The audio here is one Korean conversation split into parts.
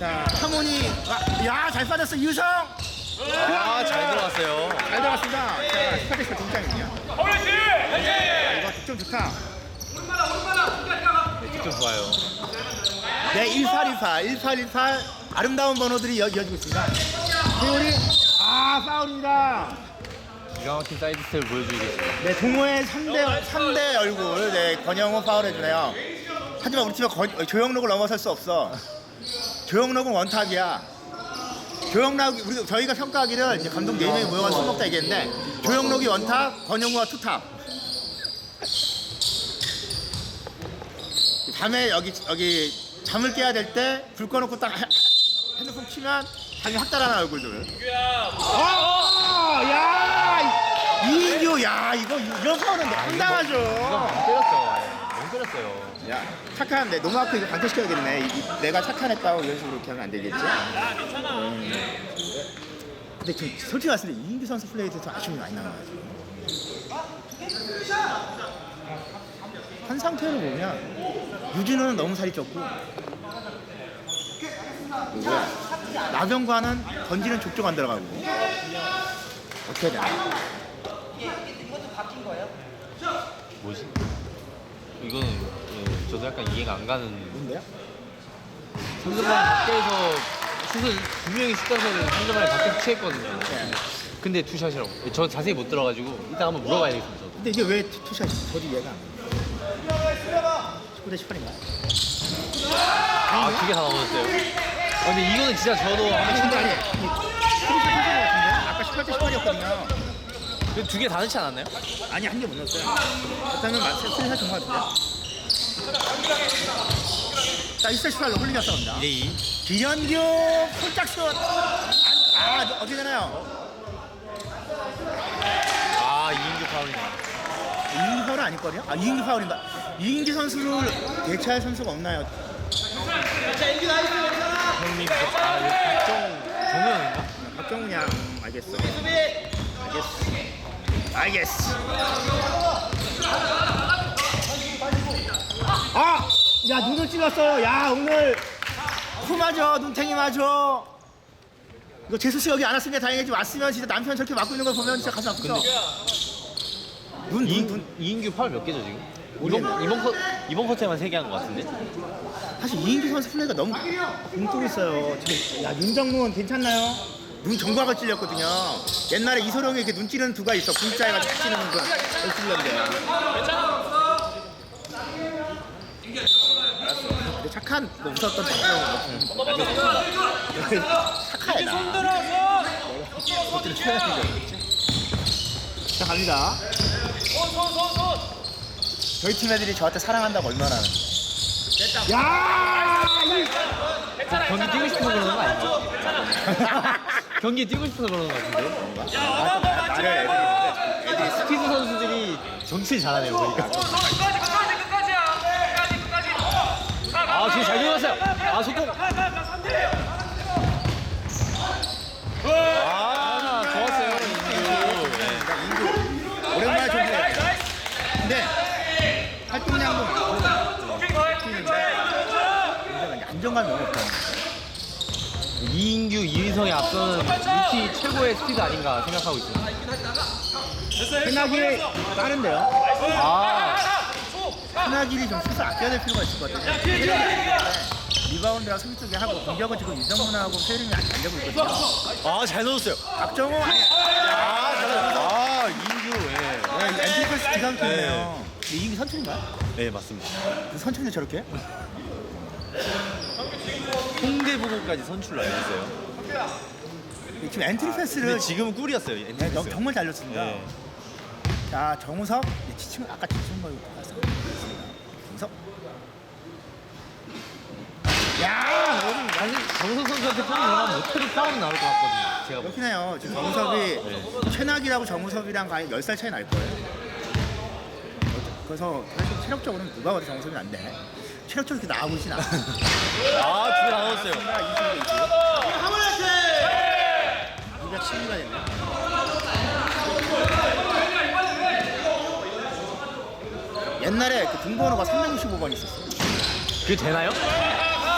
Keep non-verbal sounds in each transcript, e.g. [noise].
자, 하모니. 아, 야, 잘 빠졌어, 유성. 아, 잘 들어갔어요. 잘 들어갔습니다. 자, 동장이냐. 아, 이거 득점 좋다. 좀 좋아요. 네, 1818, 1818. 아름다운 번호들이 여, 이어지고 있습니다. 세월이, 아, 파울입니다. 기가 막힌 사이드 스텝을 보여주겠습니다. 네, 동호의 3대, 3대 얼굴. 네, 권영호 파울해주네요. 하지만 우리 팀은 거- 조영록을 넘어설 수 없어. 조영록은 원탑이야. 조영록, 우리, 저희가 평가하기를 이제 감독 4명이 모여가 술 먹다 얘기했는데, 조영록이 원탑, 권영호가 투탑. 밤에 여기, 여기 잠을 깨야 될 때 불 꺼놓고 딱 핸드폰 키면 잠이 확 달아나 얼굴들. 어, 야, 이인규, 야, 이거 이런 이건 황당하죠. 때렸어요. 야, 착한, 내 너무 아프 이거 반대시켜야겠네. 이- 이- 내가 착한 했다고 이런 식으로 이렇게 하면 안 되겠지? 음. 근데 저, 솔직히 말씀드리 이인규 선수 플레이에 대해서 아쉬움이 많이 남아요. 한 상태로 보면 유진호는 너무 살이 쪘고 누구야? 나병관은 던지는 족족 안 들어가고 어떻게 해야 되나? 뭐지? 이거는 예, 저도 약간 이해가 안 가는 뭔데요? 상대방 밖에서 슛을 두 명이 슛 던서는 상대방이 밖에서 취했거든요. 네. 근데 투샷이라고. 저 자세히 못 들어가지고 이따 한번 물어봐야 되겠습니다. 저도. 근데 이게 왜 투- 투샷이 저도 이해가 안 돼. 19대 18인가? 아, 두개다 넘어졌어요. 아, 근데 이거는 진짜 저도 아니 근데 아니 투샷 한것 같은데? 아까 18대 18이었거든요. 두 개 다 넣지 않았나요? 아니 한 개 못 넣었어요. 그렇다면 투샷 준것 같은데? 자 1대 18로 홀리가 싸웁니다. 2대2. 기현규 폴짝슛 아 어떻게 되나요? 아, 이인규 파울이네. 이인기 파울은 아닐걸요? 아 이인기 파울인가? 이인기 선수를 대체할 선수가 없나요? 형님, 아, 이거 박정, 정우영인가? 박정훈 양 알겠어. 알겠어. 알겠어. 아! 야 눈을 찔렀어요. 야 오늘 코 맞아 눈탱이 맞아. 이거 재수 씨 여기 안 왔으면 다행이지 왔으면 진짜 남편 저렇게 맞고 있는 걸 보면 진짜 가슴 아프죠. 눈, 눈, 눈. 이인규 파울 몇 개죠, 지금? 이번, 이번, 컷, 이번 쿼터에만 3개 한 것 같은데? 사실 이인기 선수 플레이가 너무 뭉뚱 있어요. 지금 야 윤정문 괜찮나요? 눈 정박을 찔렸거든요. 옛날에 이소룡이 이렇게 눈 찌르는 두가 있어. V자에가 딱 찌르는 거. 그걸 찔렸는데. 알았어. 근데 착한 뭐 웃었던 박정은 착하야 나. 그것들을 쳐야 되죠. 자 갑니다. 저희 팀 애들이 저한테 사랑한다고 얼마나 야! 경기 뛰고 싶어서 그러는 거 아니죠? 경기 뛰고 싶어서 그러는 거 같은데? 나를 애들이 애들이 스피드 선수들이 정치를 잘하네요, 보니까. 아, 지금 잘 들어갔어요. 아, 속공. 아, 좋았어요, 인규. 네. 오랜만에 정신해. 근데 활동량도 많고 굉장히 안정감이 너무 없다. 이인성이 앞서는 루키 최고의 스피드 아닌가 생각하고 있습니다. 생각이 빠른데요. 아, 하나길이 좀 슛을 아껴야 될 필요가 있을 것 같아요. 리바운드랑 수비 쪽에 하고 공격은 지금 이정문하고 세림이 안 되고 있거든요. 아, 잘 넣었어요. 박정호 아니 아, 잘 넣었어요. 아, 이인규, 예. 네, 엔티패스 기가 막히네요. 이게 선출인가요? 네, 맞습니다. 그 선출인데 저렇게? 홍대부고까지 선출로 알고 있어요. 지금 엔트리 아, 패스를 근데 지금은 꿀이었어요. 엔트리 네, 패스. 정말 잘렸습니다. 예. 네. 자 정우석 예, 지친 아까 지친 걸 봤습니다. 정우석. 야 아니 정우석 선수한테 폼이 나면 못해도 다운이 나올 것 같거든요. 제가 볼 때. 그렇긴해요 지금 정우석이 네. 최낙이라고 정우석이랑 거의 10살 차이 날 거예요. 그래서 사실 체력적으로는 누가 봐도 정우석이 안 돼. 체력적으로 이렇게 나아보진 않아. 아, 둘다 나왔어요. 진짜 취미가 있네. 옛날에 그 등번호가 365번 있었어. 그게 되나요?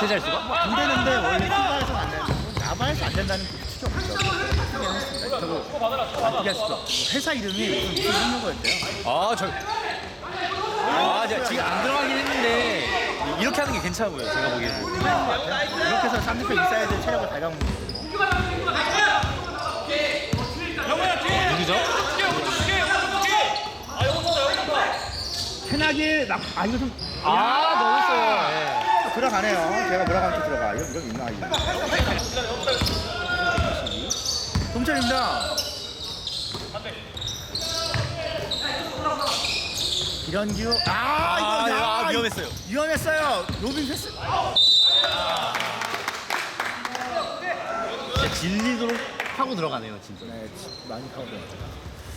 세잘수가? 안 되는데 원래 나발에서 안 되는 나발에서 안 된다는 그 추적 저도 안기할 수도. 회사 이름이 무슨 무슨 용어였대요. 아, 저. 아, 제가 지금 안 들어가긴 했는데. 이렇게 하는 게 괜찮아 보여요, 제가 보기에는. 네, 이렇게 해서 3대표 인사이드 체력을 발휘하는 거죠. 편하게 막, 아, 이거 좀 아, 넣었어요. 예. 들어가네요. 제가 뭐라고 하면 또 들어가. 이거, 이거 있나, 이거. 동철입니다. 기런규. 아, 이거, 아, 야, 아, 위험했어요. 위험했어요. 로빈 패스. 진짜 질리도록 하고 들어가네요, 진짜. 네, 지- 많이 파고 들어요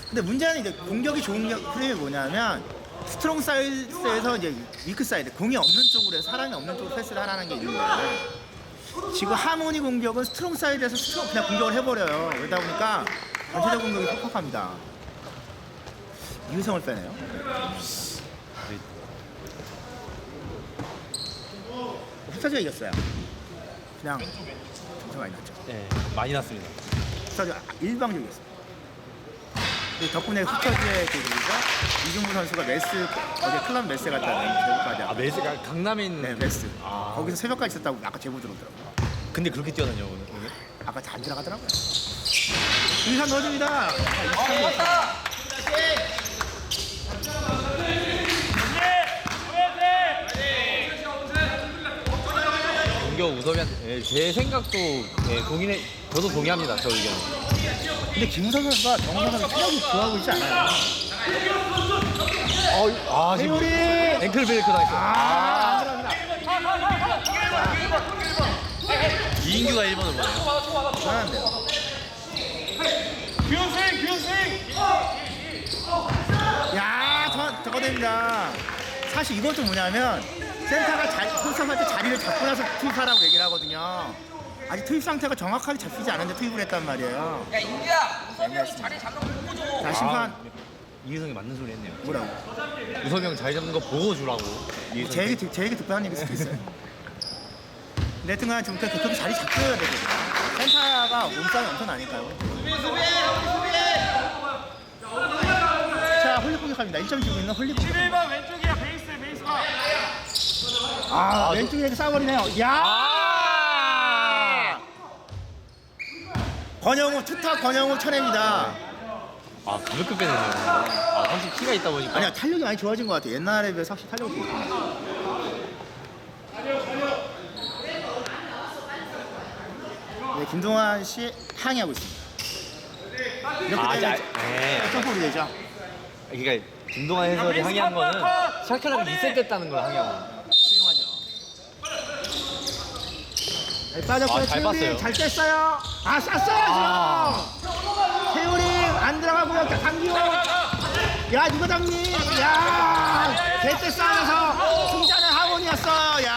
근데 문제는 이제 공격이 좋은 게- 프레임이 뭐냐면 스트롱 사이드에서 이제 위크 사이드 공이 없는 쪽으로 해서 사람이 없는 쪽으로 패스를 하라는 게 있는데 지금 하모니 공격은 스트롱 사이드에서 스트롱 그냥 공격을 해버려요. 그러다 보니까 전체적 공격이 퍽퍽합니다. 이유성을 빼네요. 스타즈가 이겼어요. 그냥 점수 많이 났죠. 네, 많이 났습니다. 일방적이었어요. 그 덕분에 그 누구죠? 이중무 선수가 메스 어제 클럽 메스 갔다는 제보까지 아. 메스가 강남에 있는. 네 메스 아. 거기서 새벽까지 있었다고 아까 제보 들어오더라고요. 근데 그렇게 뛰어다녀, 오늘. 오늘? 아까 잘 들어가더라고요. 이산 넣어줍니다. 아, 공격 우섭이한테. 예, 제 생각도 예, 동의해. 저도 동의합니다, 저 의견. 근데 김우선 선수가 정우선 선수 체력이 구하고 있지 않아요. 아, 지금 앵클 브레이크 당했어요. 아, 안 들어갑니다. 이인규가 1번을 보네요. 불안한데요. 규현생 규현생 야, 저, 저거 됩니다. 사실 이것도 뭐냐면 센터가 잘, 포스업할 때 자리를 잡고 나서 투입하라고 얘기를 하거든요. 아직 투입 상태가 정확하게 잡히지 않은데 투입을 했단 말이에요. 야 인규야 우섭이 형이 자리 잡는 거 보고 줘 자, 심판 아, 이희성이 맞는 소리 했네요. 뭐라고? 우섭이 형 자리 잡는 거 보고 주라고. 이희성이. 제 얘기, 듣- 제 얘기 듣고 하는 얘기일 수도 있어요. [laughs] 근데 하여튼간 좀 그, 그렇게 자리 잡혀야 되거든요. 센터가 몸싸움이 엄청 나니까요. 자, 홀리 공격합니다. 1점 주고 있는 홀리 공격. 11번 왼쪽이야 베이스 베이스가 아, 왼쪽에 이렇게 싸워버리네요. 야! 권영우, 투타 권영우 쳐냅니다. 아, 그렇게 빼내네요. 아, 확실히 키가 있다 보니까. 아니야, 탄력이 많이 좋아진 것 같아요. 옛날에 비해서 확실히 탄력이. 네, 김동환 씨 항의하고 있습니다. 이렇게 아, 되면 자, 네. 점프로 되죠. 그러니까 김동환 해설이 항의한 거는 샤크라가 리셋됐다는 걸 항의한 거예요. 훌륭하죠. 잘 빠졌고요. 아, 잘 봤어요. 잘 뗐어요. 아. 지금. 최우리 안 들어가고요. 강기호. 야, 누가 잡니? 야, 개떼 싸면서 승자는 하원이었어. 야.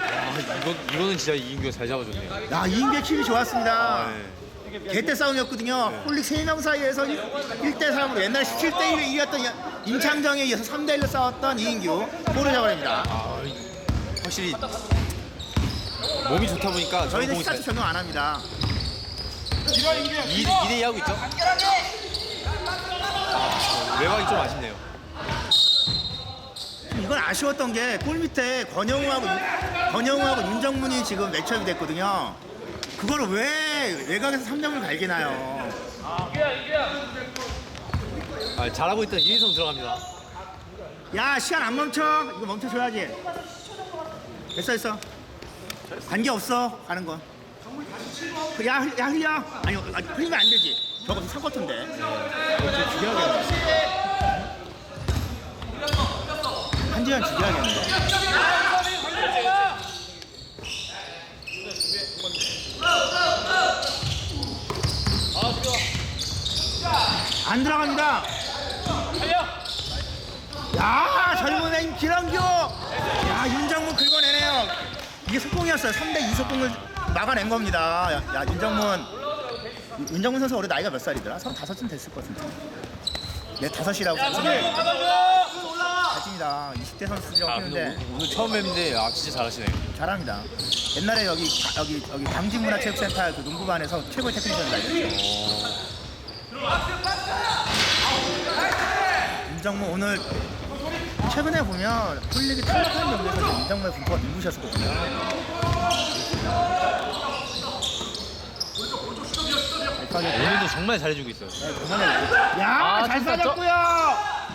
아, 이거, 이거는 진짜 이인규가 잘 잡아줬네요. 야, 이인규의 킥이 좋았습니다. 아, 네. 싸움이었거든요. 홀릭 3명 사이에서 1대3으로 옛날 17대1을 이겼던 임창정에 이어서 3대1로 싸웠던 이인규. 볼을 잡아냅니다. 아, 확실히 몸이 좋다 보니까 저희는 공이 스타트 잘, 적용 안 합니다. 2, 2대2 하고 있죠? 간결하게 외곽이 좀 아쉽네요. 이건 아쉬웠던 게 골 밑에 권영우하고 윤- 권영우하고 윤정문이 지금 매치업이 됐거든요. 그거를 왜 외곽에서 3점을 발기나요? 아, 잘하고 있던 이희성 들어갑니다. 야 시간 안 멈춰. 이거 멈춰줘야지. 됐어 됐어. 관계 없어 가는 거. 그, 야, 흘- 야 흘려. 아니 아니, 흘리면 안 되지. 저거. 저 죽여야겠네. 한지현 죽여야겠네. 안 들어갑니다. 야 젊은 애 김한규 야 윤정문 긁어내네요 이게 속공이었어요 3대 2 속공을 막아낸 겁니다 야, 야 윤정문 윤- 윤정문 선수 올해 나이가 몇 살이더라? 35쯤 됐을 것 같은데 생각해 가진 잘합니다. 20대 선수라고 아 근데 했는데 오늘, 오늘 처음 뵙는데 아 진짜 잘하시네. 잘합니다. 옛날에 여기 가- 여기 여기 강진문화체육센터 그 농구반에서 최고의 테크니션을 알렸죠. 임정무 오늘 최근에 보면 홀리기 탈락하는 경기에서 임정무의 분포가 눈부셨었거든요. 오늘도 정말 잘해주고 있어요. 야, 아, 잘 진짜 빠졌고요.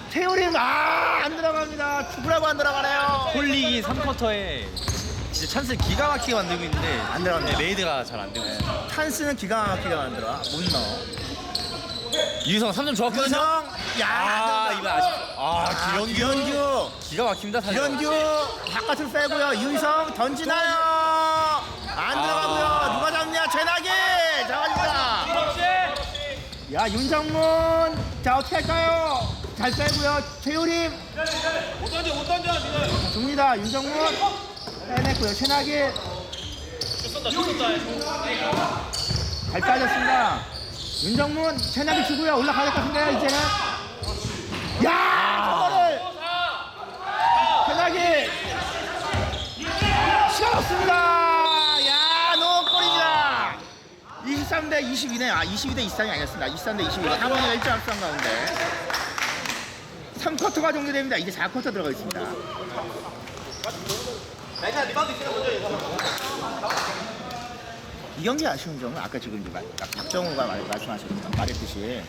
최우림 아, 안 들어갑니다. 죽으라고 안 들어가네요. 홀리기 3쿼터에 진짜 찬스를 기가 막히게 만들고 있는데 안 들어갑니다. 네, 레이드가 잘 안 되고 있어요. 찬스는 기가 막히게 만들어. 못 넣어. 유성 3점 좋았거든요. 유성, 야, 아 이거 아쉽. 아 아, 기현규. 기가 막힙니다. 사실. 기현규 바깥으로 빼고요. 유희성 던지나요? 안 아. 들어가고요. 누가 잡냐? 최나기 잡아줍니다. 야 윤정문 자 어떻게 할까요? 잘 빼고요. 최우림 못 던져 못 던져 니가 줍니다. 윤정문 빼냈고요. 최나기 줬었다 줬었다 잘 빠졌습니다. 윤정문 최나기 주고요. 올라가야 될 것 같은데요. 이제는 야 저거를 최나기 시간 없습니다. 야 노골입니다. 23대 22네. 아 22대 23이 아니었습니다. 23대 22. 상원이가 1점 앞선 가운데 3쿼터가 종료됩니다. 이제 4쿼터 들어가 있습니다. 이 경기 아쉬운 점은 아까 지금 이제 마- 박정우가 말- 말씀하셨던 말했듯이